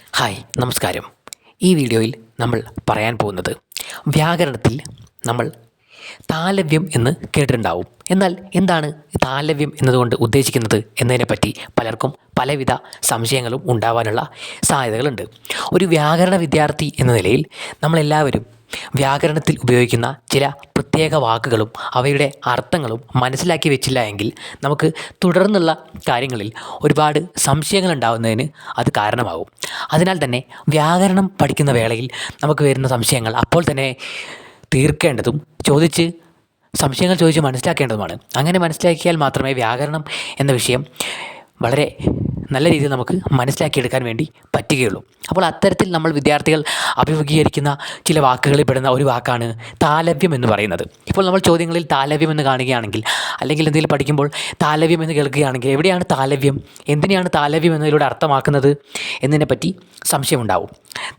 Hi നമസ്കാരം. ഈ വീഡിയോയിൽ നമ്മൾ പറയാൻ പോകുന്നത് വ്യാകരണത്തിൽ നമ്മൾ താലവ്യം എന്ന് കേട്ടിട്ടുണ്ടാവും. എന്നാൽ എന്താണ് താലവ്യം എന്നതുകൊണ്ട് ഉദ്ദേശിക്കുന്നത് എന്നതിനെപ്പറ്റി പലർക്കും പലവിധ സംശയങ്ങളും ഉണ്ടാവാനുള്ള സാധ്യതകളുണ്ട്. ഒരു വ്യാകരണ വിദ്യാർത്ഥി എന്ന നിലയിൽ നമ്മളെല്ലാവരും വ്യാകരണത്തിൽ ഉപയോഗിക്കുന്ന ചില പ്രത്യേക വാക്കുകളും അവയുടെ അർത്ഥങ്ങളും മനസ്സിലാക്കി വെച്ചില്ല എങ്കിൽ നമുക്ക് തുടർന്നുള്ള കാര്യങ്ങളിൽ ഒരുപാട് സംശയങ്ങൾ ഉണ്ടാകുന്നതിന് അത് കാരണമാകും. അതിനാൽ തന്നെ വ്യാകരണം പഠിക്കുന്ന വേളയിൽ നമുക്ക് വരുന്ന സംശയങ്ങൾ അപ്പോൾ തന്നെ തീർക്കേണ്ടതും ചോദിച്ച് സംശയങ്ങൾ ചോദിച്ച് മനസ്സിലാക്കേണ്ടതുമാണ്. അങ്ങനെ മനസ്സിലാക്കിയാൽ മാത്രമേ വ്യാകരണം എന്ന വിഷയം വളരെ നല്ല രീതിയിൽ നമുക്ക് മനസ്സിലാക്കിയെടുക്കാൻ വേണ്ടി പറ്റുകയുള്ളൂ. അപ്പോൾ അത്തരത്തിൽ നമ്മൾ വിദ്യാർത്ഥികൾ അഭിമുഖീകരിക്കുന്ന ചില വാക്കുകളിൽ പെടുന്ന ഒരു വാക്കാണ് താലവ്യം എന്ന് പറയുന്നത്. ഇപ്പോൾ നമ്മൾ ചോദ്യങ്ങളിൽ താലവ്യം എന്ന് കാണുകയാണെങ്കിൽ അല്ലെങ്കിൽ എന്തെങ്കിലും പഠിക്കുമ്പോൾ താലവ്യം എന്ന് കേൾക്കുകയാണെങ്കിൽ എവിടെയാണ് താലവ്യം? എന്തിനെയാണ് താലവ്യം എന്നതിലൂടെ അർത്ഥമാക്കുന്നത് എന്നതിനെപ്പറ്റി സംശയമുണ്ടാവും.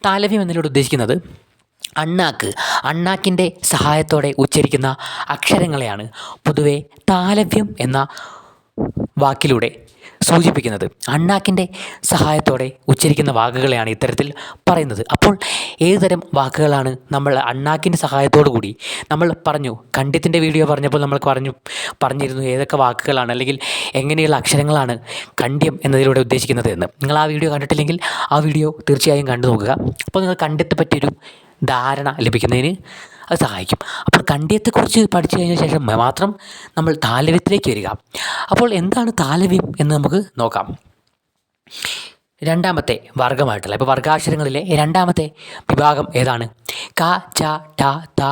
താലവ്യം എന്നതിലൂടെ ഉദ്ദേശിക്കുന്നത് അണ്ണാക്ക് അണ്ണാക്കിന്റെ സഹായത്തോടെ ഉച്ചരിക്കുന്ന അക്ഷരങ്ങളെയാണ് പൊതുവെ താലവ്യം എന്ന വാക്കിലൂടെ സൂചിപ്പിക്കുന്നത്. അണ്ണാക്കിന്റെ സഹായത്തോടെ ഉച്ചരിക്കുന്ന വാക്കുകളെയാണ് ഇത്തരത്തിൽ പറയുന്നത്. അപ്പോൾ ഏതുതരം വാക്കുകളാണ് നമ്മൾ അണ്ണാക്കിന്റെ സഹായത്തോടു കൂടി നമ്മൾ പറഞ്ഞു? കണ്ഠ്യത്തിന്റെ വീഡിയോ പറഞ്ഞപ്പോൾ നമ്മൾ പറഞ്ഞു പറഞ്ഞിരുന്നു ഏതൊക്കെ വാക്കുകളാണ് അല്ലെങ്കിൽ എങ്ങനെയുള്ള അക്ഷരങ്ങളാണ് കണ്ഠ്യം എന്നതിലൂടെ ഉദ്ദേശിക്കുന്നത് എന്ന്. നിങ്ങൾ ആ വീഡിയോ കണ്ടിട്ടില്ലെങ്കിൽ ആ വീഡിയോ തീർച്ചയായും കണ്ടു നോക്കുക അപ്പോൾ നിങ്ങൾ കണ്ഠ്യത്തെ പറ്റിയൊരു ധാരണ ലഭിക്കുന്നതിന് അത് സഹായിക്കും. അപ്പോൾ കണ്ടിയത്തെക്കുറിച്ച് പഠിച്ചു കഴിഞ്ഞ ശേഷം മാത്രം നമ്മൾ താലവ്യത്തിലേക്ക് വരിക. അപ്പോൾ എന്താണ് താലവ്യം എന്ന് നമുക്ക് നോക്കാം. രണ്ടാമത്തെ വർഗമായിട്ടുള്ള ഇപ്പോൾ വർഗാക്ഷരങ്ങളിലെ രണ്ടാമത്തെ വിഭാഗം ഏതാണ്? ക ച ട ത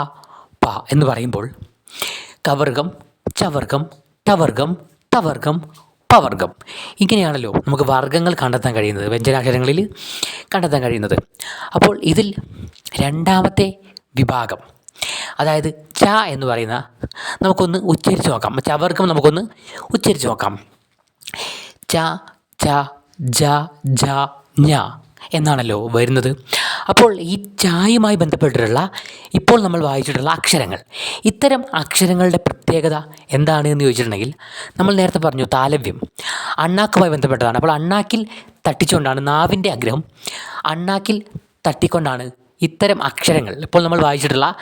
പ എന്ന് പറയുമ്പോൾ കവർഗം ചവർഗം ടവർഗം തവർഗം പവർഗം. ഇങ്ങനെയാണല്ലോ നമുക്ക് വർഗങ്ങൾ കണ്ടെത്താൻ കഴിയുന്നത് വ്യഞ്ജനാക്ഷരങ്ങളിൽ കണ്ടെത്താൻ കഴിയുന്നത്. അപ്പോൾ ഇതിൽ രണ്ടാമത്തെ വിഭാഗം അതായത് ച എന്ന് പറയുന്ന നമുക്കൊന്ന് ഉച്ചരിച്ച് നോക്കാം. ചവർക്കും നമുക്കൊന്ന് ഉച്ചരിച്ച് നോക്കാം. ച ച ജ ജ ഞ എന്നാണല്ലോ വരുന്നത്. അപ്പോൾ ഈ ചായുമായി ബന്ധപ്പെട്ടിട്ടുള്ള ഇപ്പോൾ നമ്മൾ വായിച്ചിട്ടുള്ള അക്ഷരങ്ങൾ. ഇത്തരം അക്ഷരങ്ങളുടെ പ്രത്യേകത എന്താണ് എന്ന് ചോദിച്ചിട്ടുണ്ടെങ്കിൽ നമ്മൾ നേരത്തെ പറഞ്ഞു താലവ്യം. അണ്ണാക്കുമായി ബന്ധപ്പെട്ടതാണ്. അപ്പോൾ അണ്ണാക്കിൽ തട്ടിച്ചുകൊണ്ടാണ് നാവിന്റെ ആഗ്രഹം. അണ്ണാക്കിൽ തട്ടിക്കൊണ്ടാണ് ഇത്തരം അക്ഷരങ്ങൾ. ഇപ്പോൾ നമ്മൾ വായിച്ചിട്ടുള്ള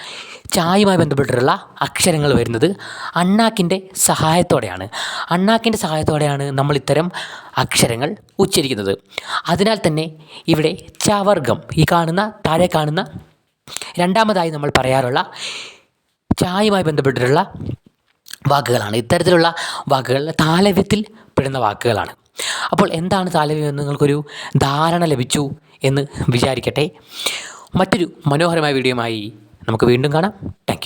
ചായുമായി ബന്ധപ്പെട്ടിട്ടുള്ള അക്ഷരങ്ങൾ വരുന്നത് അണ്ണാക്കിന്റെ സഹായത്തോടെയാണ്. അണ്ണാക്കിന്റെ സഹായത്തോടെയാണ് നമ്മൾ ഇത്തരം അക്ഷരങ്ങൾ ഉച്ചരിക്കുന്നത്. അതിനാൽ തന്നെ ഇവിടെ ചവർഗം ഈ കാണുന്ന താഴെ കാണുന്ന രണ്ടാമതായി നമ്മൾ പറയാറുള്ള ചായുമായി ബന്ധപ്പെട്ടിട്ടുള്ള വാക്കുകളാണ്. ഇത്തരത്തിലുള്ള വാക്കുകൾ താലവ്യത്തിൽ പെടുന്ന വാക്കുകളാണ്. അപ്പോൾ എന്താണ് താലവ്യം എന്ന് നിങ്ങൾക്കൊരു ധാരണ ലഭിച്ചു എന്ന് വിചാരിക്കട്ടെ. മറ്റൊരു മനോഹരമായ വീഡിയോയുമായി നമുക്ക് വീണ്ടും കാണാം. താങ്ക്